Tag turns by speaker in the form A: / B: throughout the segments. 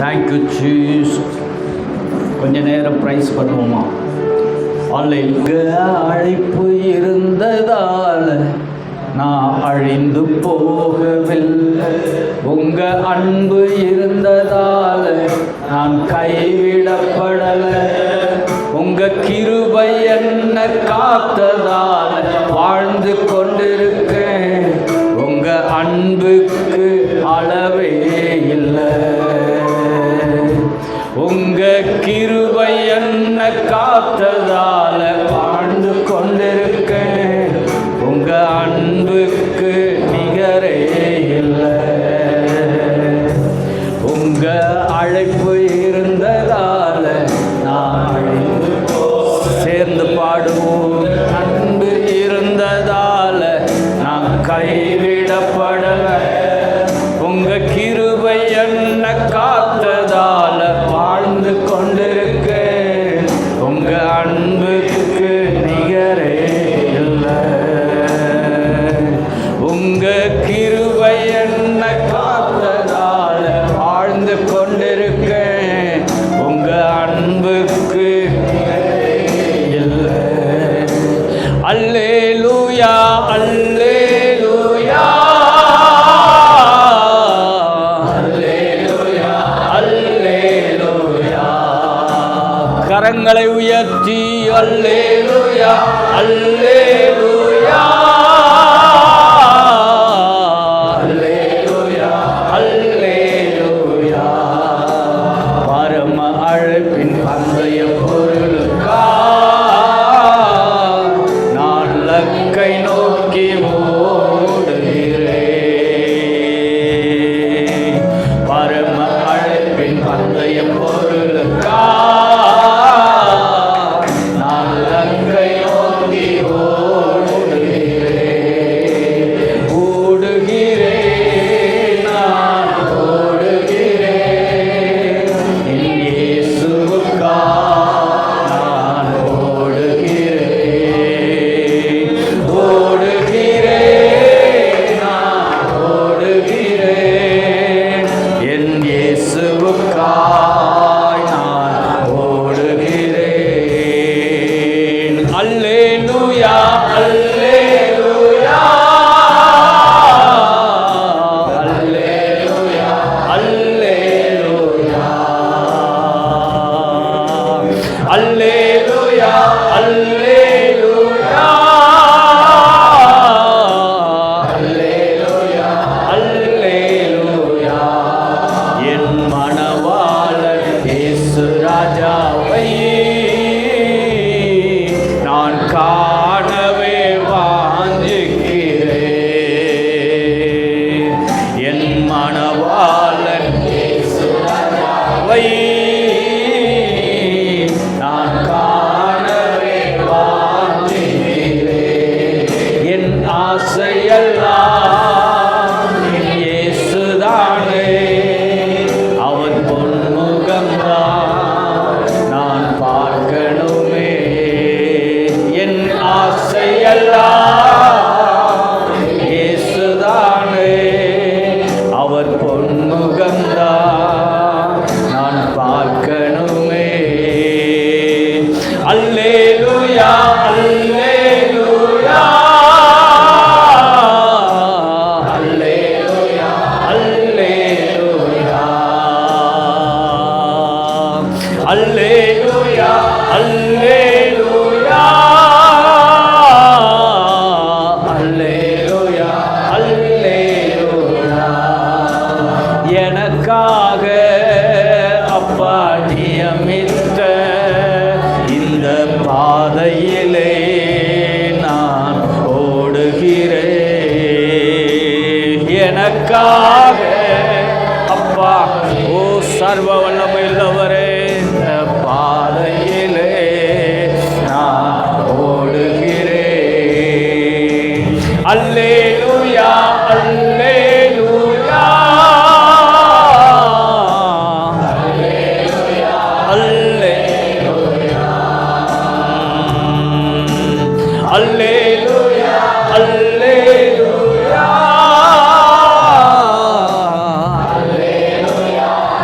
A: Thank you cheese கொஞ்ச நேரம் price பண்ணுவோமா? அழைக்க அழைப்பு இருந்ததால் நான் அழிந்து போகவில்லை. உங்க அன்பு இருந்ததால் நான் கைவிடப்படலை. உங்க கிருபை என்ன காத்ததால் வாழ்ந்து கொண்டிருக்க காத்ததால வாழ்ந்து கொண்டிருக்க உங்கள் அன்பு அல்லேலூயா அல்லேலூயா அல்லேலூயா அல்லேலூயா பரம அழைப்பின் பந்தய பொருள் என் மணவாளன் வை நான் காணவே என் ஆசை மாற்றியமித்த இந்த பாதையிலே நான் ஓடுகிறேன். எனக்காக அப்பா ஓ சர்வ வல்லமையுள்ளவரே இந்த பாதையிலே நான் ஓடுகிறேன். அல்லேலுயா. அல்லேலூயா அல்லேலூயா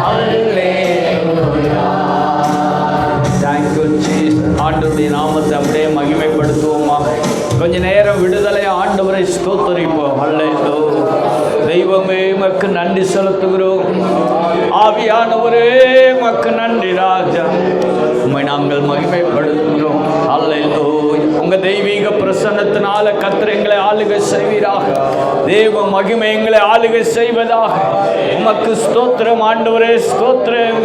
A: அல்லேலூயா தேங்க் யூ ஜீஸ் ஆண்டவருடைய நாமத்தை அப்படியே மகிமைப்படுத்துவோமா கொஞ்ச நேரம் விடுதலை ஆண்டவரை ஸ்தோத்தரிப்போம். அல்லேலூ தெய்வமே மக்கு நன்றி செலுத்துகிறோம். ஆவியானவரே மக்கு நன்றி ராஜா. உண்மை நாங்கள் மகிமைப்படுத்துகிறோம். அல்லோ உங்கள் தெய்வம் பிரசன்னத்தினால கத்திர எங்களை ஆளுகை செய்வீராக. தேவ மகிமை எங்களை ஆளுகை செய்வதாக. உமக்கு ஸ்தோத்திரம் ஆண்டவரே ஸ்தோத்திரம்.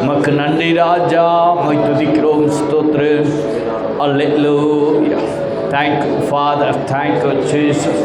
A: உமக்கு நன்றி ராஜா. மை துதிக்கிறோம் ஸ்தோத்திரம். Hallelujah thank you father thank you Jesus